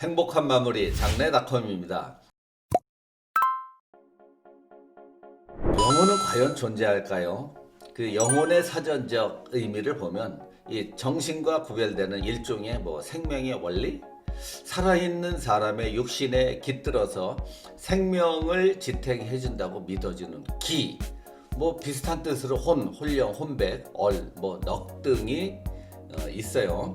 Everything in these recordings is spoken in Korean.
행복한 마무리 장래닷컴입니다. 영혼은 과연 존재할까요? 그 영혼의 사전적 의미를 보면 이 정신과 구별되는 일종의 뭐 생명의 원리, 살아있는 사람의 육신에 깃들어서 생명을 지탱해 준다고 믿어지는 기, 뭐 비슷한 뜻으로 혼, 혼령, 혼백, 얼, 뭐 넉 등이 어, 있어요.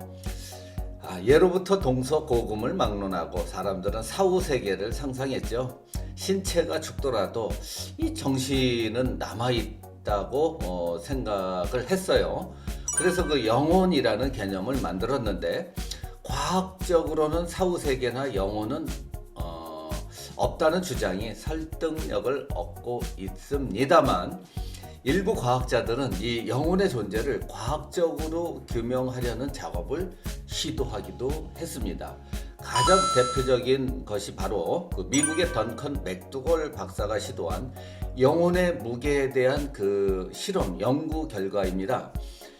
아, 예로부터 동서고금을 막론하고 사람들은 사후 세계를 상상했죠. 신체가 죽더라도 이 정신은 남아 있다고 어, 생각을 했어요. 그래서 그 영혼이라는 개념을 만들었는데 과학적으로는 사후 세계나 영혼은 어, 없다는 주장이 설득력을 얻고 있습니다만 일부 과학자들은 이 영혼의 존재를 과학적으로 규명하려는 작업을 시도하기도 했습니다. 가장 대표적인 것이 바로 그 미국의 던컨 맥두골 박사가 시도한 영혼의 무게에 대한 그 실험 연구 결과입니다.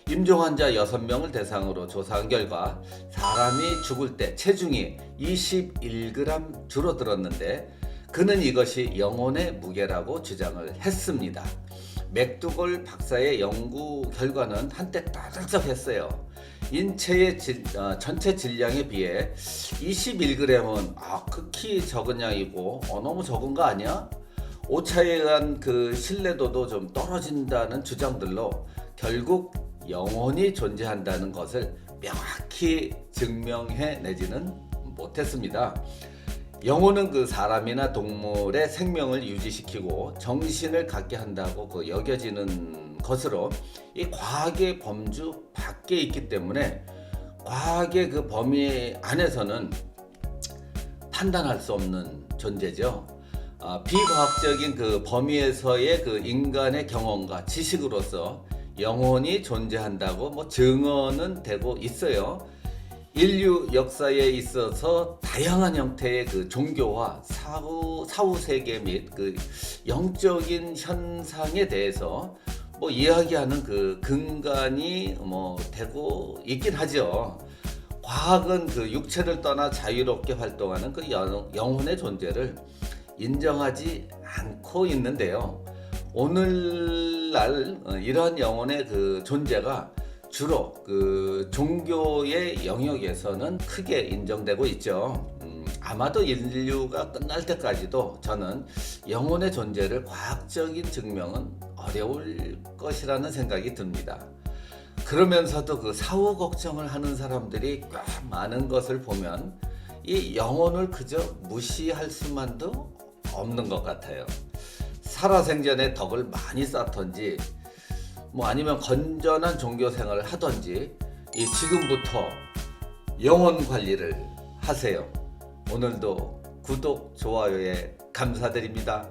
임종 환자 6명을 대상으로 조사한 결과 사람이 죽을 때 체중이 21g 줄어들었는데 그는 이것이 영혼의 무게라고 주장을 했습니다. 맥두골 박사의 연구 결과는 한때 따뜻했어요. 인체의 질- 어, 전체 질량에 비해 21g은 아, 극히 적은 양이고 어, 너무 적은 거 아니야? 오차에 의한 그 신뢰도도 좀 떨어진다는 주장들로 결국 영혼이 존재한다는 것을 명확히 증명해 내지는 못했습니다. 영혼은 그 사람이나 동물의 생명을 유지시키고 정신을 갖게 한다고 그 여겨지는 것으로 이 과학의 범주 밖에 있기 때문에 과학의 그 범위 안에서는 판단할 수 없는 존재죠. 아, 비과학적인 그 범위에서의 그 인간의 경험과 지식으로서 영혼이 존재한다고 뭐 증언은 되고 있어요. 인류 역사에 있어서 다양한 형태의 그 종교와 사후 사후 세계 및 그 영적인 현상에 대해서 뭐 이야기하는 그 근간이 뭐 되고 있긴 하죠. 과학은 그 육체를 떠나 자유롭게 활동하는 그 영- 영혼의 존재를 인정하지 않고 있는데요. 오늘날 어, 이러한 영혼의 그 존재가 주로 그 종교의 영역에서는 크게 인정되고 있죠. 음, 아마도 인류가 끝날 때까지도 저는 영혼의 존재를 과학적인 증명은 어려울 것이라는 생각이 듭니다. 그러면서도 그 사후 걱정을 하는 사람들이 꽤 많은 것을 보면 이 영혼을 그저 무시할 수만도 없는 것 같아요. 살아생전에 덕을 많이 쌓던지 뭐 아니면 건전한 종교 생활을 하던지 이 지금부터 영혼 관리를 하세요. 오늘도 구독, 좋아요에 감사드립니다.